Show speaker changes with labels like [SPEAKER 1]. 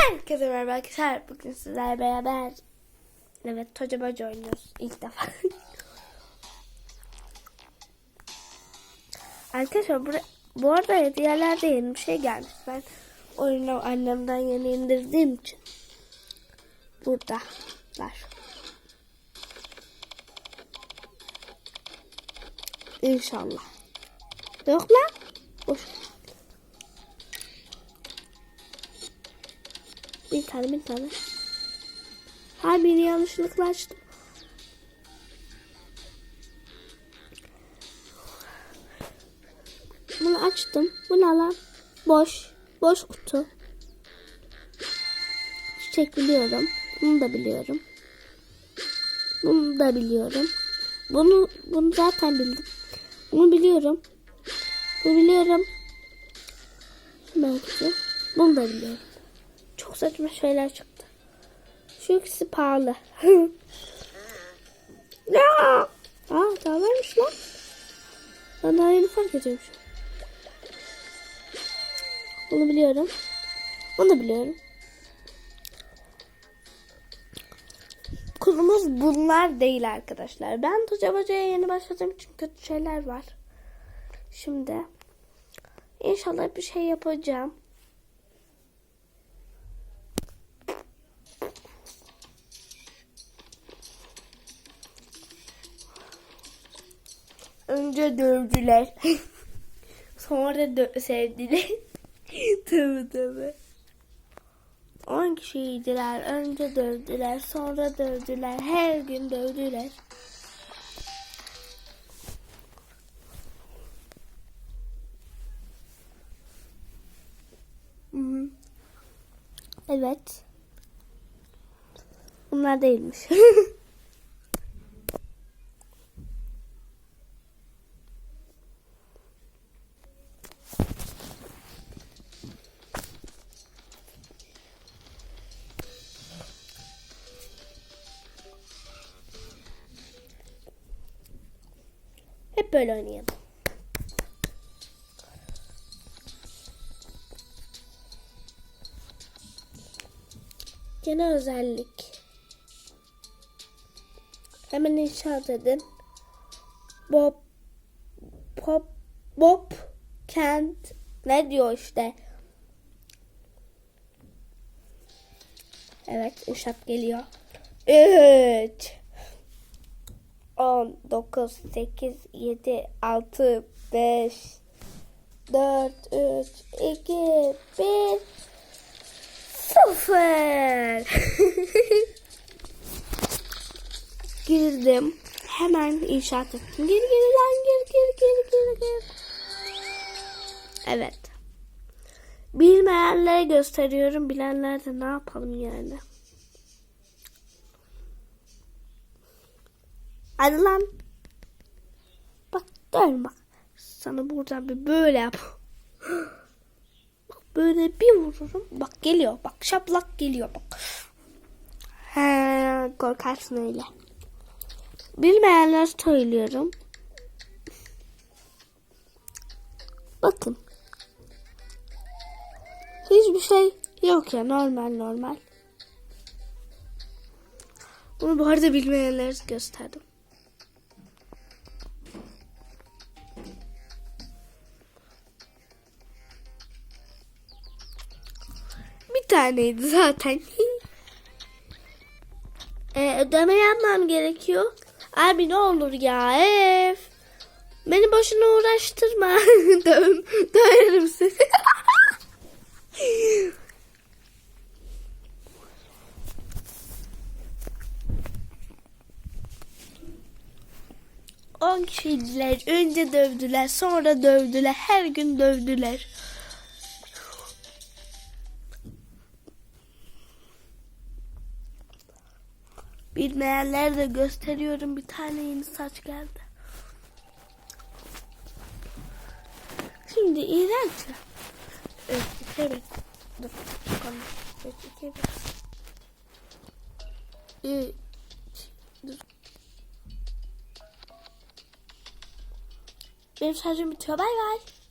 [SPEAKER 1] Herkese merhaba arkadaşlar. Bugün sizlerle beraber evet Toca Boca oynuyoruz ilk defa. arkadaşlar bura, bu arada hediyelerde yeni bir şey gelmiş. Ben oyunu annemden yeni indirdiğim için burada var. İnşallah. Yok lan. Boş. Bir tane bir tane. Ha beni yanlışlıkla açtım. Bunu açtım. Bu ne lan? Boş. Boş kutu. Çiçek biliyorum. Bunu da biliyorum. Bunu da biliyorum. Bunu bunu zaten bildim. Bunu biliyorum. Bunu biliyorum. Belki. Bunu da biliyorum. Çok saçma şeyler çıktı. Şu ikisi pahalı. ya! Aa daha varmış lan. Ben daha yeni fark ediyorum şu. Bunu biliyorum. Bunu da biliyorum. Konumuz bunlar değil arkadaşlar. Ben Tuca Baca'ya yeni başladığım için kötü şeyler var. Şimdi inşallah bir şey yapacağım. Önce dövdüler. Sonra dö- sevdiler. tabii tabii. 10 kişiydiler. Önce dövdüler. Sonra dövdüler. Her gün dövdüler. Evet. Bunlar değilmiş. Böyle oynayalım. Gene özellik. Hemen inşaat edin. Bob Pop Bob Kent ne diyor işte. Evet inşaat geliyor. 3 10 9 8 7 6 5 4 3 2 1 Sıfır. Girdim. Hemen inşaat ettim. Gir gir lan gir gir gir gir gir. Evet. Bilmeyenlere gösteriyorum. Bilenler de ne yapalım yani. Hadi. Bak dön bak. Sana buradan bir böyle yap. Bak böyle bir vururum. Bak geliyor. Bak şaplak geliyor bak. He, korkarsın öyle. Bilmeyenler söylüyorum. Bakın. Hiçbir şey yok ya normal normal. Bunu bu arada bilmeyenlere gösterdim. Taneydi zaten. e, ödeme yapmam gerekiyor. Abi ne olur ya ev. Beni boşuna uğraştırma. Dön, dönerim seni. On kişiydiler. Önce dövdüler, sonra dövdüler. Her gün dövdüler. Bilmeyenlere de gösteriyorum. Bir tane yeni saç geldi. Şimdi iğrenç. ya. Evet, iki bir. Dur, bakalım. Evet, iki bir. Üç. Dur. Benim şarjım bitiyor. Bay bay.